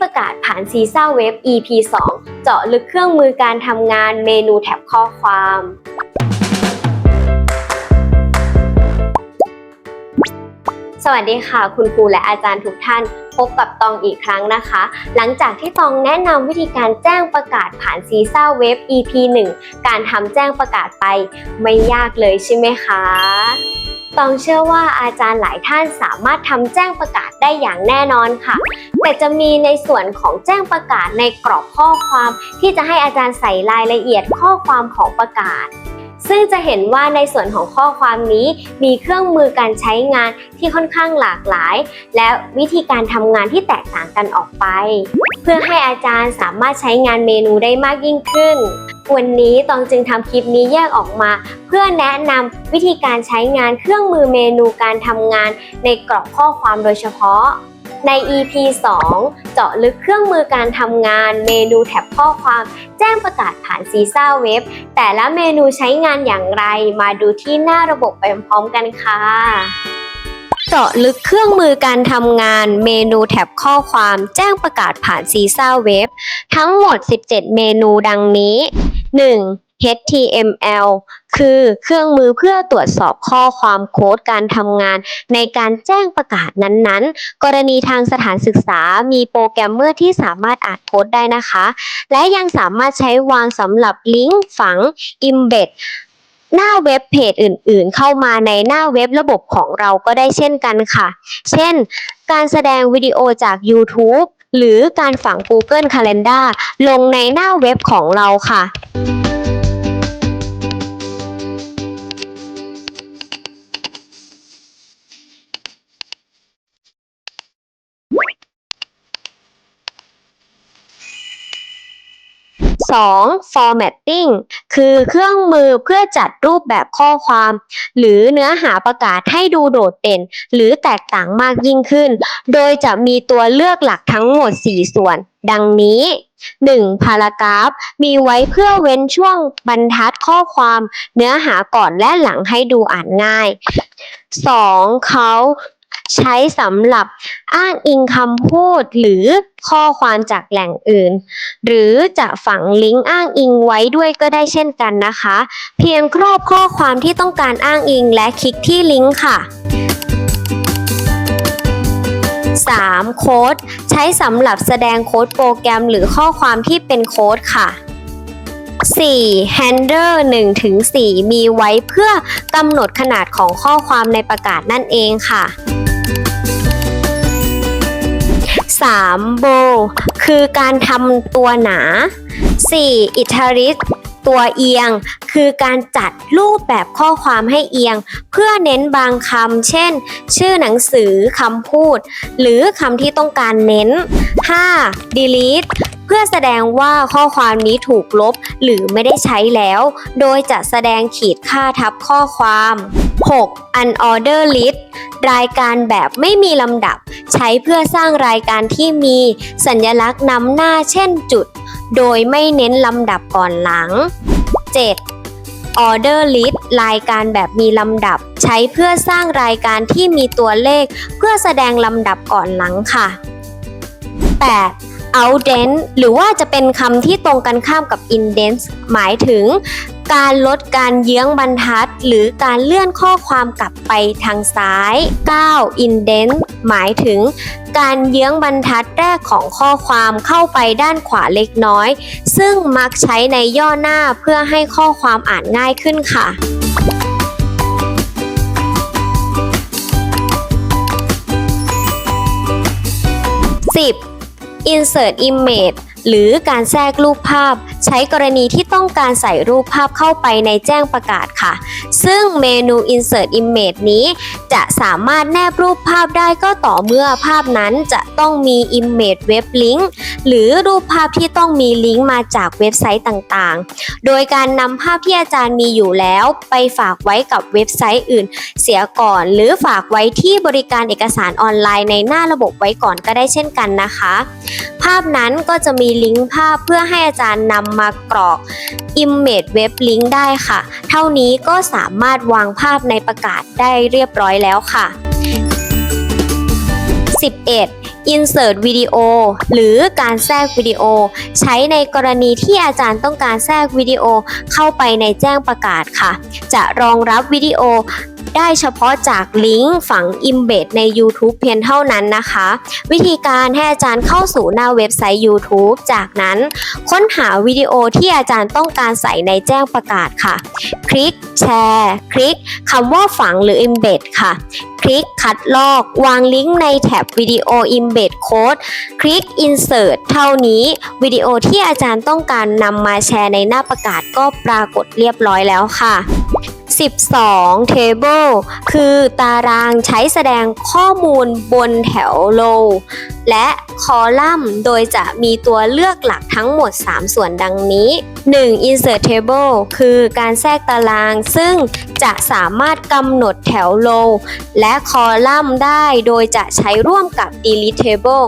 ประกาศผ่านซีซ่าเว็บ EP 2 เจาะลึกเครื่องมือการทำงานเมนูแท็บข้อความ สวัสดีค่ะ คุณครูและอาจารย์ทุกท่าน พบกับตองอีกครั้งนะคะ หลังจากที่ตองแนะนำวิธีการแจ้งประกาศผ่านซีซ่าเว็บ EP 1 การทำแจ้งประกาศไป ไม่ยากเลยใช่ไหมคะตองเชื่อว่าอาจารย์หลายท่านสามารถทำแจ้งประกาศได้อย่างแน่นอนค่ะ แต่จะมีในส่วนของแจ้งประกาศในกรอบข้อความ ที่จะให้อาจารย์ใส่รายละเอียดข้อความของประกาศ ซึ่งจะเห็นว่าในส่วนของข้อความนี้มีเครื่องมือการใช้งานที่ค่อนข้างหลากหลาย และวิธีการทำงานที่แตกต่างกันออกไป เพื่อให้อาจารย์สามารถใช้งานเมนูได้มากยิ่งขึ้น วันนี้ตองจึงทำคลิปนี้แยกออกมา เพื่อแนะนำวิธีการใช้งานเครื่องมือเมนูการทำงานในกรอบข้อความโดยเฉพาะ ใน EP 2 เจาะลึกเครื่องมือการทำงาน เมนูแท็บข้อความ แจ้งประกาศผ่านซีซ่าเว็บ แต่ละเมนูใช้งานอย่างไร มาดูที่หน้าระบบไปพร้อมกันค่ะเจาะลึกเครื่องมือการทำงานเมนูแท็บข้อความแจ้งประกาศผ่านซีซ่าเว็บ ทั้งหมด 17 เมนูดังนี้ 1. HTML คือเครื่องมือเพื่อตรวจสอบข้อความโค้ดการทำงาน ในการแจ้งประกาศนั้นๆ กรณีทางสถานศึกษามีโปรแกรมเมอร์ที่สามารถอ่านโค้ดได้นะคะ และยังสามารถใช้วางสำหรับลิงก์ฝัง Embed หน้าเว็บเพจอื่นๆ เข้ามาในหน้าเว็บระบบของเราก็ได้เช่นกันค่ะ เช่น การแสดงวิดีโอจาก YouTube หรือการฝัง Google Calendar ลงในหน้าเว็บของเราค่ะ 2. formatting คือเครื่องมือเพื่อจัดรูปแบบข้อความ หรือเนื้อหาประกาศให้ดูโดดเด่น หรือแตกต่างมากยิ่งขึ้น โดยจะมีตัวเลือกหลักทั้งหมด 4 ส่วน ดังนี้ 1. พารากราฟ มีไว้เพื่อเว้นช่วงบรรทัดข้อความ เนื้อหาก่อนและหลังให้ดูอ่านง่าย 2. เขา ใช้สำหรับอ้างอิงคำพูดหรือข้อความจากแหล่งอื่น หรือจะฝังลิงก์อ้างอิงไว้ด้วยก็ได้เช่นกันนะคะ เพียงครอบข้อความที่ต้องการอ้างอิงและคลิกที่ลิงก์ค่ะ 3. โค้ดใช้สำหรับแสดงโค้ดโปรแกรมหรือข้อความที่เป็นโค้ดค่ะ 4. Handler 1ถึง4มีไว้เพื่อกำหนดขนาดของข้อความในประกาศนั่นเองค่ะ 3. bow คือการทำตัวหนา 4. italic ตัวเอียง คือการจัดรูปแบบข้อความให้เอียง เพื่อเน้นบางคำเช่น ชื่อหนังสือคำพูด หรือคำที่ต้องการเน้น 5. delete เพื่อแสดงว่าข้อความนี้ถูกลบหรือไม่ได้ใช้แล้ว โดยจะแสดงขีดค่าทับข้อความ 6. unorder list รายการแบบไม่มีลำดับ ใช้เพื่อสร้างรายการที่มีสัญลักษณ์นำหน้าเช่นจุด โดยไม่เน้นลำดับก่อนหลัง 7. Order List รายการแบบมีลำดับ ใช้เพื่อสร้างรายการที่มีตัวเลข เพื่อแสดงลำดับก่อนหลังค่ะ 8. Outdent หรือว่าจะเป็นคำที่ตรงกันข้ามกับ Indent หมายถึง การลดการเยื้องบรรทัด หรือการเลื่อนข้อความกลับไปทางซ้าย 9. Indent หมายถึง การเยื้องบรรทัดแรกของข้อความเข้าไปด้านขวาเล็กน้อย ซึ่งมักใช้ในย่อหน้าเพื่อให้ข้อความอ่านง่ายขึ้นค่ะ 10. Insert Image หรือการแทรกรูปภาพ ใช้กรณีที่ต้องการใส่รูปภาพเข้าไปในแจ้งประกาศค่ะ ซึ่งเมนู Insert Image นี้ จะสามารถแนบรูปภาพได้ก็ต่อเมื่อภาพนั้นจะต้องมี Image Web Link หรือรูปภาพที่ต้องมีลิงก์มาจากเว็บไซต์ต่างๆ โดยการนำภาพที่อาจารย์มีอยู่แล้ว ไปฝากไว้กับเว็บไซต์อื่น เสียก่อนหรือฝากไว้ที่บริการเอกสารออนไลน์ในหน้าระบบไว้ก่อนก็ได้เช่นกันนะคะ ภาพนั้นก็จะมีลิงก์ภาพเพื่อให้อาจารย์นำมากรอก Image Web Link ได้ค่ะ เท่านี้ก็สามารถวางภาพในประกาศได้เรียบร้อยแล้วค่ะ 11 insert วิดีโอหรือการแทรกวิดีโอ ใช้ในกรณีที่อาจารย์ต้องการแทรกวิดีโอเข้าไปในแจ้งประกาศค่ะ จะรองรับวิดีโอ ได้เฉพาะจากลิงก์ฝัง embed ใน YouTube เพียงเท่านั้นนะคะ วิธีการให้อาจารย์เข้าสู่หน้าเว็บไซต์ YouTube จากนั้นค้นหาวิดีโอที่อาจารย์ต้องการใส่ในแจ้งประกาศค่ะ คลิกแชร์ คลิกคำว่าฝังหรือ embed ค่ะ คลิกคัดลอก วางลิงก์ในแท็บวิดีโอ embed code คลิก insert เท่านี้วิดีโอที่อาจารย์ต้องการนำมาแชร์ในหน้าประกาศก็ปรากฏเรียบร้อยแล้วค่ะ 12 Table คือตารางใช้แสดงข้อมูลบนแถว row และคอลัมน์โดยจะมีตัวเลือกหลักทั้งหมด 3 ส่วนดังนี้ 1. Insert Table คือการแทรกตาราง ซึ่งจะสามารถกำหนดแถว row และคอลัมน์ได้โดยจะใช้ร่วมกับ Delete Table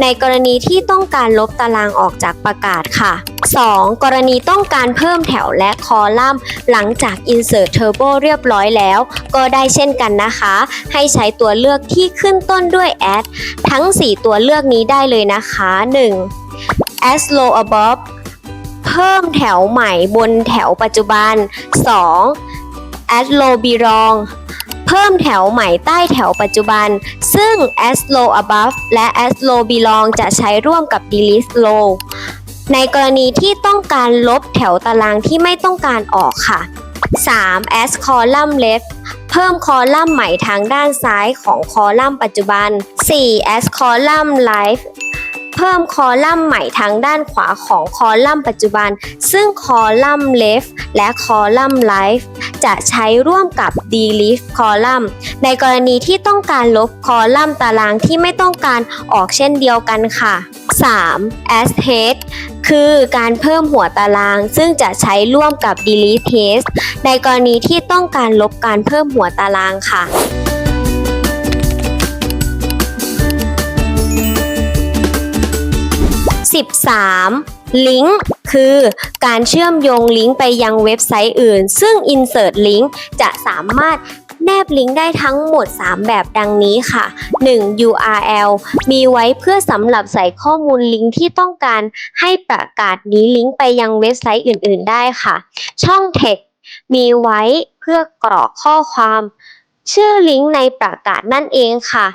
ในกรณีที่ต้องการลบตารางออกจากประกาศค่ะ 2. กรณีต้องการเพิ่มแถวและคอลัมน์ หลังจาก Insert Turbo เรียบร้อยแล้ว ก็ได้เช่นกันนะคะ ให้ใช้ตัวเลือกที่ขึ้นต้นด้วย add ทั้ง 4 ตัวเลือกนี้ได้เลยนะคะ 1. as low above เพิ่มแถวใหม่บนแถวปัจจุบัน 2. as low belong เพิ่มแถวใหม่ใต้แถวปัจจุบัน ซึ่ง as low above และ as low belong จะใช้ร่วมกับ delete low ในกรณีที่ต้องการลบแถวตารางที่ไม่ต้องการออกค่ะ 3. as column left เพิ่มคอลัมน์ใหม่ทางด้านซ้ายของคอลัมน์ปัจจุบัน 4. as column right เพิ่มคอลัมน์ใหม่ทางด้านขวาของคอลัมน์ปัจจุบัน ซึ่งคอลัมน์ left และคอลัมน์ right จะใช้ร่วมกับ delete column ในกรณีที่ต้องการลบคอลัมน์ตารางที่ไม่ต้องการออกเช่นเดียวกันค่ะ 3. as head คือการเพิ่มหัวตาราง ซึ่งจะใช้ร่วมกับ delete text ในกรณีที่ต้องการลบการเพิ่มหัวตารางค่ะ 13. ลิงก์คือการเชื่อมโยงลิงก์ไปยังเว็บไซต์อื่น ซึ่ง Insert Link จะสามารถ แนบลิงก์ได้ทั้งหมด 3 แบบดังนี้ค่ะ 1. URL มีไว้เพื่อสำหรับใส่ข้อมูลลิงก์ที่ต้องการให้ประกาศนี้ลิงก์ไปยังเว็บไซต์อื่น ๆ ได้ค่ะ ช่อง Text มีไว้เพื่อกรอกข้อความ ชื่อลิงก์ในประกาศนั่นเองค่ะ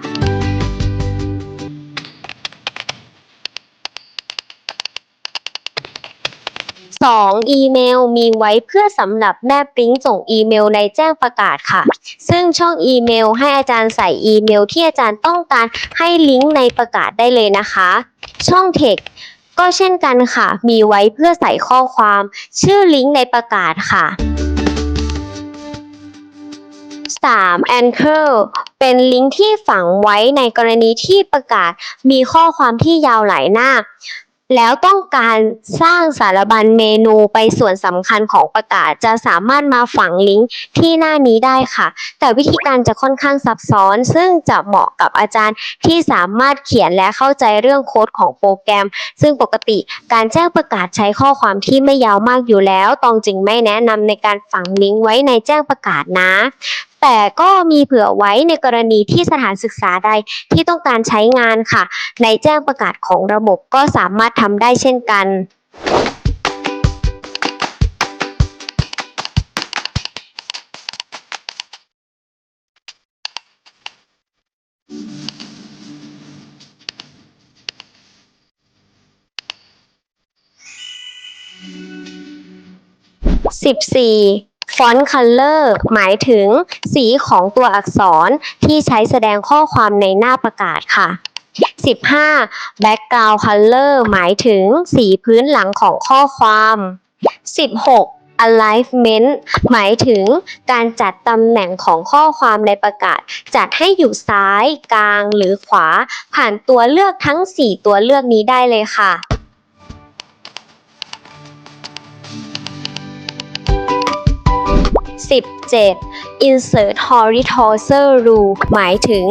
2. อีเมลมีไว้เพื่อสำหรับแนบลิงก์ส่งอีเมลในแจ้งประกาศค่ะ ซึ่งช่องอีเมลให้อาจารย์ใส่อีเมลที่อาจารย์ต้องการให้ลิงก์ในประกาศได้เลยนะคะ ช่อง Text ก็เช่นกันค่ะ มีไว้เพื่อใส่ข้อความ ชื่อลิงก์ในประกาศค่ะ 3. Anchor เป็นลิงก์ที่ฝังไว้ในกรณีที่ประกาศ มีข้อความที่ยาวหลายหน้า แล้วต้องการสร้างสารบัญเมนูไปส่วนสำคัญของประกาศ จะสามารถมาฝังลิงก์ที่หน้านี้ได้ค่ะ แต่วิธีการจะค่อนข้างซับซ้อน ซึ่งจะเหมาะกับอาจารย์ที่สามารถเขียนและเข้าใจเรื่องโค้ดของโปรแกรม ซึ่งปกติการแจ้งประกาศใช้ข้อความที่ไม่ยาวมากอยู่แล้ว ตองจึงไม่แนะนำในการฝังลิงก์ไว้ในแจ้งประกาศนะ แต่ก็มีเผื่อไว้ในกรณีที่สถานศึกษาใดที่ต้องการใช้งานค่ะ ในแจ้งประกาศของระบบก็สามารถทำได้เช่นกัน 14. Font Color หมายถึงสีของตัวอักษรที่ใช้แสดงข้อความในหน้าประกาศค่ะ 15. Background Color หมายถึงสีพื้นหลังของข้อความ 16. Alignment หมายถึงการจัดตำแหน่งของข้อความในประกาศ จัดให้อยู่ซ้าย กลางหรือขวา ผ่านตัวเลือกทั้ง 4 ตัวเลือกนี้ได้เลยค่ะ 17. Insert horizontal rule หมายถึง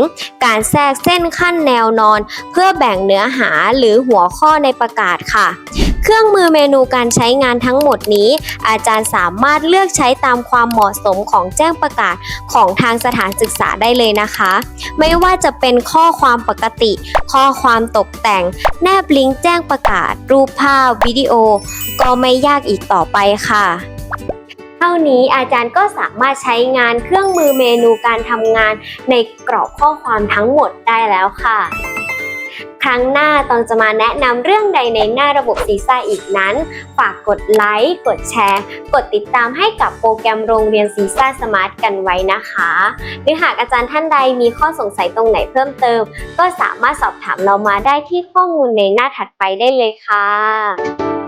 การแทรกเส้นขั้นแนวนอน เพื่อแบ่งเนื้อหาหรือหัวข้อในประกาศค่ะ เครื่องมือเมนูการใช้งานทั้งหมดนี้ อาจารย์สามารถเลือกใช้ตามความเหมาะสมของแจ้งประกาศของทางสถานศึกษาได้เลยนะคะ ไม่ว่าจะเป็นข้อความปกติ ข้อความตกแต่ง แนบลิงก์แจ้งประกาศ รูปภาพ วิดีโอ ก็ไม่ยากอีกต่อไปค่ะ ท่านี้อาจารย์ก็สามารถใช้งานเครื่องมือเมนูการทำงานในกรอบข้อความทั้งหมดได้แล้วค่ะครั้งหน้าตองจะมาแนะนำเรื่องใดในหน้าระบบซีซ่าอีกนั้น ฝากกดไลค์ กดแชร์ กดติดตามให้กับโปรแกรมโรงเรียนซีซ่าสมาร์ทกันไว้นะคะ หรือหากอาจารย์ท่านใดมีข้อสงสัยตรงไหนเพิ่มเติม ก็สามารถสอบถามเรามาได้ที่ข้อมูลในหน้าถัดไปได้เลยค่ะ